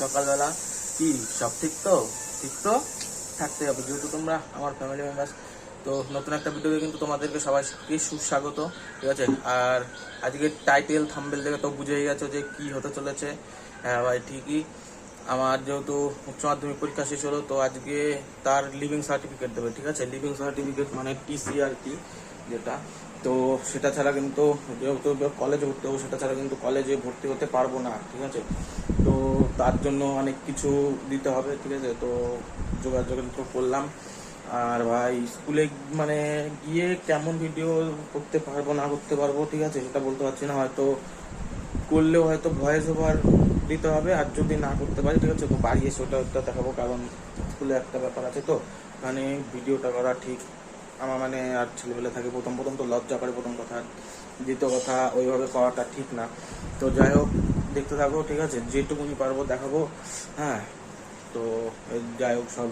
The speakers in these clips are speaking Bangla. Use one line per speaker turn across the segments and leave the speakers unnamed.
সকালবেলা কি সব ঠিক তো? ঠিক তো? থাকতে হবে। যেহেতু তোমরা আমার ফ্যামিলি মেম্বার্স তো নতুন একটা ভিডিও কিন্তু তোমাদেরকে সবাইকে সুস্বাগত, ঠিক আছে? আর আজকে টাইটেল থাম্বেল দেখে তো বুঝেই গেছো যে কি হতে চলেছে। হ্যাঁ ভাই, ঠিকই। আমার যেহেতু উচ্চ মাধ্যমিক পরীক্ষা শেষ হলো, তো আজকে তার লিভিং সার্টিফিকেট দেবে, ঠিক আছে? লিভিং সার্টিফিকেট মানে টিসি আর কি যেটা। তো সেটা ছাড়া কিন্তু যেহেতু কলেজে ভর্তি হব, সেটা ছাড়া কিন্তু কলেজে ভর্তি হতে পারব না, ঠিক আছে? তো তার জন্য অনেক কিছু দিতে হবে, ঠিক আছে? তো যোগাযোগ তো করলাম। আর ভাই, স্কুলে মানে গিয়ে কেমন ভিডিও করতে পারব, না করতে পারব, ঠিক আছে? সেটা বলতে পারছি না। হয়তো করলেও হয়তো ভয়েস ওভার দিতে হবে, আর যদি না করতে পারি, ঠিক আছে? তো বাড়ি এসে ওটা ওটা দেখাবো, কারণ স্কুলে একটা ব্যাপার আছে তো। মানে ভিডিওটা করা ঠিক। আমার মানে আর ছেলেবেলা থাকে প্রথম প্রথম তো লজ্জা করে প্রথম কথা। দ্বিতীয় কথা, ওইভাবে করাটা ঠিক না। তো যাই হোক দেখতে থাকো, ঠিক আছে? যেটুকুনি পারব দেখাবো হ্যাঁ? তো যাই হোক সব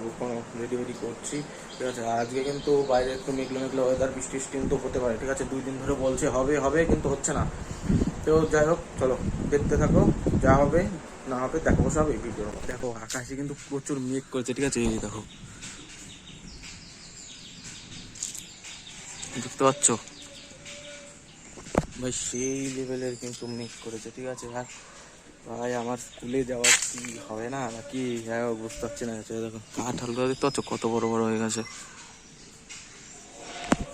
রেডি রেডি করছি, ঠিক আছে? আজকে কিন্তু বাইরে একটু মেঘলো মেঘলো ওয়েদার বৃষ্টি বৃষ্টি কিন্তু হতে পারে, ঠিক আছে? দুই দিন ধরে বলছে, হবে হবে, কিন্তু হচ্ছে না। তো যাই হোক চলো, দেখতে থাকো, যা হবে, না হবে, দেখাবো সব এই ভিডিও দেখো, আকাশে কিন্তু প্রচুর মেঘ করেছে, ঠিক আছে? এই দেখো। দেখতে পাচ্ছ? ভাই, সেই লেভেলের কিন্তু মেঘ করেছে, ঠিক আছে? আর ভাই, আমার স্কুলে যাওয়ার কি হবে না? নাকি হ্যাঁ বুঝতে পারছি না দেখো, কাঁঠালগুলো দেখতে পাচ্ছ? কত বড় বড় হয়ে গেছে।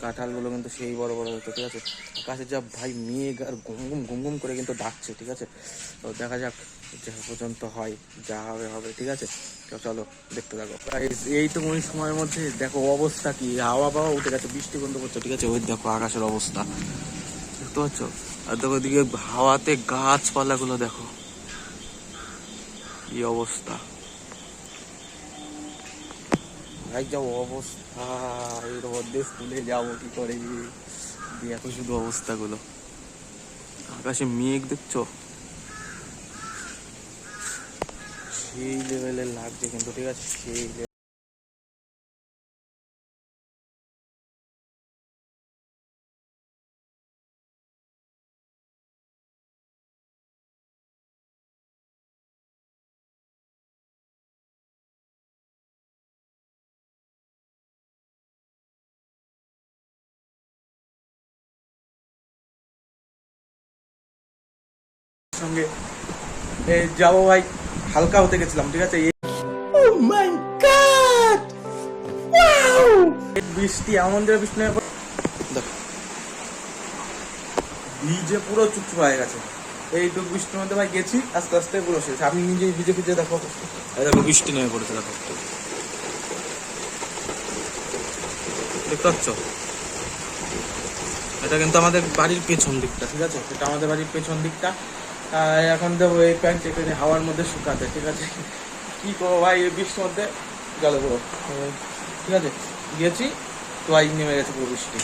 কাঁঠালগুলো কিন্তু সেই বড় বড় হয়েছে, ঠিক আছে? আকাশে যা ভাই মেঘ আর ঘুম ঘুম ঘুম ঘুম করে কিন্তু ডাকছে, ঠিক আছে? তো দেখা যাক যে পর্যন্ত হয়, যা হবে হবে, ঠিক আছে? তো চলো, দেখতে থাকো। এই তো এইটুকু সময়ের মধ্যে দেখো অবস্থা কি? হাওয়া পাওয়া উঠে গেছে, বৃষ্টি বন্ধ করছে, ঠিক আছে? ওই দেখো আকাশের অবস্থা। দেখতে পাচ্ছ? আর দেখো এদিকে হাওয়াতে গাছপালাগুলো দেখো। কি অবস্থা? ভাই অবস্থা। এর মধ্যে স্কুলে যাব কি করে? দেখো শুধু অবস্থাগুলো। আকাশে মেঘ দেখছ? সেই লেভেলের লাগছে কিন্তু ঠিক আছে? সেই সঙ্গে। যাব ভাই হালকা হতে গেছিলাম ঠিক আছে? বৃষ্টি এমন যে বৃষ্টি ভিজে পুরো চুপচুপ হয়ে গেছে। এইটুকু বৃষ্টির মধ্যে ভাই গেছি আস্তে আস্তে পুরো শেষ। নিজে ভিজে ভিজে দেখো দেখো বৃষ্টি নেমে পড়েছে দেখো। দেখতে পাচ্ছ? এটা কিন্তু আমাদের বাড়ির পেছন দিকটা ঠিক আছে? এটা আমাদের বাড়ির পেছন দিকটা। এখন দেবো এই প্যান্ট এখানে হাওয়ার মধ্যে শুকাতে, ঠিক আছে? কি করব ভাই, এই বৃষ্টির মধ্যে গেল ঠিক আছে? গেছি, তো আই নেমে গেছে পুরো বৃষ্টি।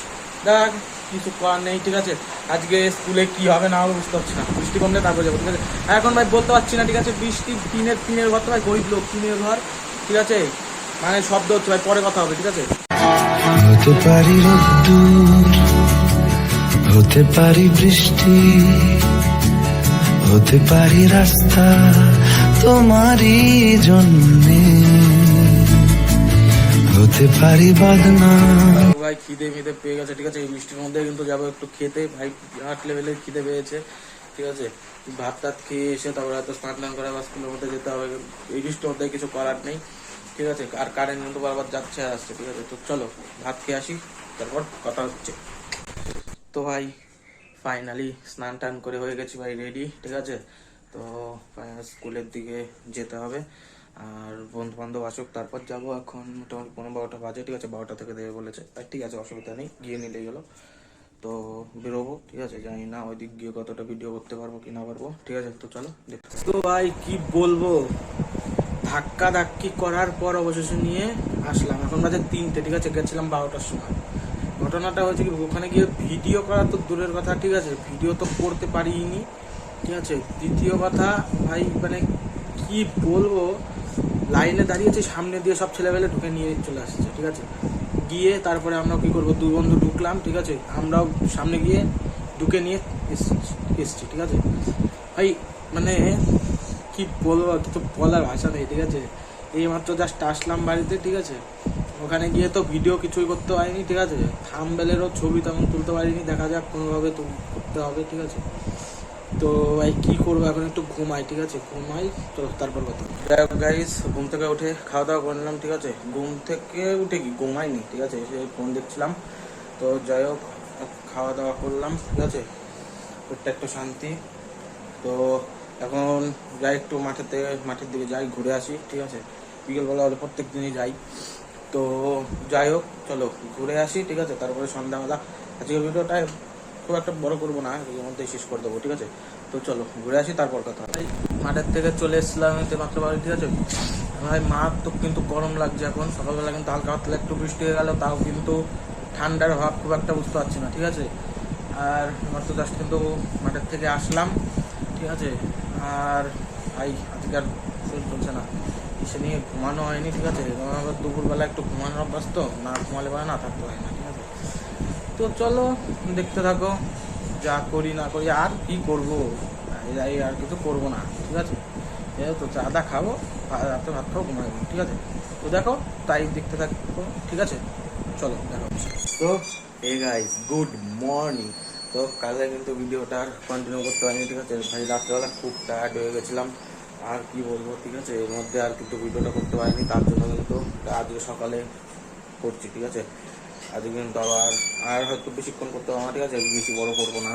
দেখ, কিছু করার নেই, ঠিক আছে? আজকে স্কুলে কি হবে না হবে বুঝতে পারছি না। বৃষ্টি কমলে তারপর যাব, ঠিক আছে? এখন ভাই বলতে পারছি না, ঠিক আছে? বৃষ্টি টিনের টিনের ঘর তো ভাই গরিব লোক, টিনের ঘর, ঠিক আছে? মানে শব্দ হচ্ছে ভাই, পরে কথা হবে, ঠিক আছে?
হতে পারি রোদ্দুর, হতে পারি বৃষ্টি হতে পারি রাস্তা তোমারই জন্যে। হতে পারি বাদনা
ভাই, খিদে মিদে পেয়ে গেছে, ঠিক আছে? এই বৃষ্টির মধ্যে কিন্তু যাব একটু খেতে। ভাই হাট লেভেলের খিদে পেয়েছে, ঠিক আছে? ভাত টাত খেয়ে এসে তারপরে হয়তো স্নান করে বা স্কুলের মধ্যে যেতে হবে। এই বৃষ্টির মধ্যে কিছু করার নেই, ঠিক আছে? আর কারেন্ট কিন্তু বারবার যাচ্ছে আসছে, ঠিক আছে? তো চলো, ভাত খেয়ে আসি, তারপর কথা হচ্ছে। তো ভাই ফাইনালি স্নান টান করে হয়ে গেছি ভাই রেডি ঠিক আছে? তো স্কুলের দিকে যেতে হবে। আর বন্ধু বান্ধব আসুক, তারপর যাব এখন মোটামুটি পনেরো বারোটা বাজে, ঠিক আছে? বারোটা থেকে দেবে বলেছে। আর ঠিক আছে, অসুবিধা নেই, গিয়ে নিলেই গেলো তো বেরোবো, ঠিক আছে? জানি না ওই দিক গিয়ে কতটা ভিডিও করতে পারব কি না পারব, ঠিক আছে? তো চলো তো ভাই, কি বলব? ধাক্কা ধাক্কি করার পর অবশেষে নিয়ে আসলাম। এখন বাজে তিনটে, ঠিক আছে? গেছিলাম বারোটার সময়। ঘটনাটা হয়েছে কি, ওখানে গিয়ে ভিডিও করা তো দূরের কথা, ঠিক আছে? ভিডিও তো করতে পারিনি, ঠিক আছে? দ্বিতীয় কথা, ভাই মানে কি বলব? লাইনে দাঁড়িয়েছি সামনে দিয়ে সব ছেলেবেলে ঢুকে নিয়ে চলে আসছে, ঠিক আছে? গিয়ে তারপরে আমরা কি করব? দুই বন্ধু ঢুকলাম, ঠিক আছে? আমরাও সামনে গিয়ে ঢুকে নিয়ে এসছি ঠিক আছে? ভাই মানে কি বলব? তো বলার ভাষা নেই, ঠিক আছে? এইমাত্র জাস্ট আসলাম বাড়িতে, ঠিক আছে? ওখানে গিয়ে তো ভিডিও কিছুই করতে পারিনি, ঠিক আছে? থামবেলেরও ছবি তেমন তুলতে পারিনি, দেখা যাক কোনোভাবে করতে হবে, ঠিক আছে? তো ভাই, কী করব? এখন একটু ঘুমাই, ঠিক আছে? ঘুমাই, তো তারপর কথা যাই হোক গাইস ঘুম থেকে উঠে খাওয়া দাওয়া করলাম ঠিক আছে? ঘুম থেকে উঠে কি? ঘুমাইনি, ঠিক আছে? ফোন দেখছিলাম। তো যাই হোক খাওয়া দাওয়া করলাম, ঠিক আছে? পেটটা একটু শান্তি। তো এখন যাই একটু মাঠেতে, মাঠের দিকে যাই, ঘুরে আসি, ঠিক আছে? বিকেলবেলা প্রত্যেক দিনই যাই। তো যাই হোক, চলো ঘুরে আসি, ঠিক আছে? তারপরে সন্ধ্যাবেলা আজকের ভিডিওটা খুব একটা বড় করব না, এর মধ্যেই শেষ করে দেবো, ঠিক আছে? তো চলো ঘুরে আসি, তারপর কথা। মাঠের থেকে চলে এসেছিলাম এতে মাত্র বাড়ি, ঠিক আছে? ভাই, মাঠ তো কিন্তু গরম লাগছে এখন। সকালবেলা কিন্তু হালকা হালকা একটু বৃষ্টি হয়ে গেল, তাও কিন্তু ঠান্ডার ভাব খুব একটা বুঝতে পারছি না, ঠিক আছে? আর আমার তো জাস্ট কিন্তু মাঠের থেকে আসলাম, ঠিক আছে? আর, ভাই, আজকে আর শরীর চলছে না। এসে নিয়ে ঘুমানো হয়নি, ঠিক আছে? কারণ আবার দুপুরবেলা একটু ঘুমানোর অভ্যাস তো, না ঘুমালে পারে না থাকতে হয় না, ঠিক আছে? তো চলো, দেখতে থাকো, যা করি না করি, আর কি করব? যাই, আর কিছু করব না, ঠিক আছে? এই তো চাটা খাব ভা- রাতে ভাত খাব, ঘুমাবো, ঠিক আছে? তো দেখো, তাই দেখতে থাকো, ঠিক আছে? চলো, দেখো। তো এ গাইস গুড মর্নিং তো কালকে কিন্তু ভিডিওটা কন্টিনিউ করতে পারিনি, ঠিক আছে? ভাই, রাত্রেবেলা খুব টায়ার্ড হয়ে গেছিলাম। আর কি বলব, ঠিক আছে? এর মধ্যে আর কিন্তু ভিডিওটা করতে পারিনি, তার জন্য কিন্তু আজকে সকালে করছি, ঠিক আছে? আজকে কিন্তু আবার, আর হয়তো বেশিক্ষণ করতে পারব না, ঠিক আছে? বেশি বড় করব না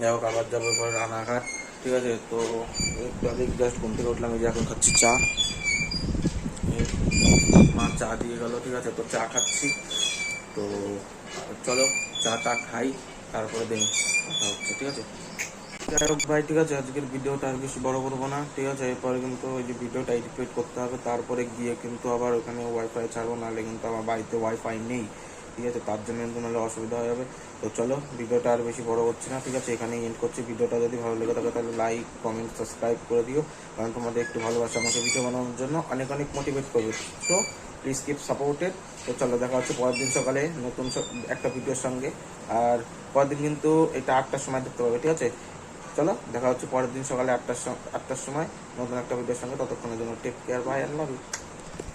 যাই হোক, আবার যাব এরপর রানাঘাট ঠিক আছে? তো একটু আগে জাস্ট ঘুম থেকে উঠলাম, এই যে এখন খাচ্ছি চা। মা চা দিয়ে গেলো, ঠিক আছে? তো চা খাচ্ছি। তো চলো চাটা খাই, তারপরে দিন কথা হচ্ছে, ঠিক আছে? যাই ভাই, ঠিক আছে, আজকের ভিডিওটা আর বেশি বড় করব না। ঠিক আছে, এরপরে কিন্তু ওই যে ভিডিওটা এডিট করতে হবে। তারপরে গিয়ে কিন্তু আবার ওখানে ওয়াইফাই ছাড়বো, নাহলে কিন্তু আমার বাড়িতে ওয়াইফাই নেই। ঠিক আছে, তার জন্য কিন্তু নাহলে অসুবিধা হয়ে যাবে। তো চলো, ভিডিওটা আর বেশি বড় হচ্ছে না। ঠিক আছে, এখানেই এন্ড করছি। ভিডিওটা যদি ভালো লেগে থাকে তাহলে লাইক কমেন্ট সাবস্ক্রাইব করে দিও। কারণ তোমাদের একটু ভালোবাসা আমাকে ভিডিও বানানোর জন্য অনেক অনেক মোটিভেট করবে। তো প্লিজ কিপ সাপোর্টেড তো চলো, দেখা হচ্ছে পরের দিন সকালে নতুন একটা ভিডিওর সঙ্গে। আর পরের দিন কিন্তু এটা আটটার সময় দেখতে পাবে। ঠিক আছে? চলো, দেখা হচ্ছে পরের দিন সকালে আটটার আটটার সময়। নতুন একটা ভিডিওর সঙ্গে। ততক্ষণের জন্য টেক কেয়ার বাই আল্লাহ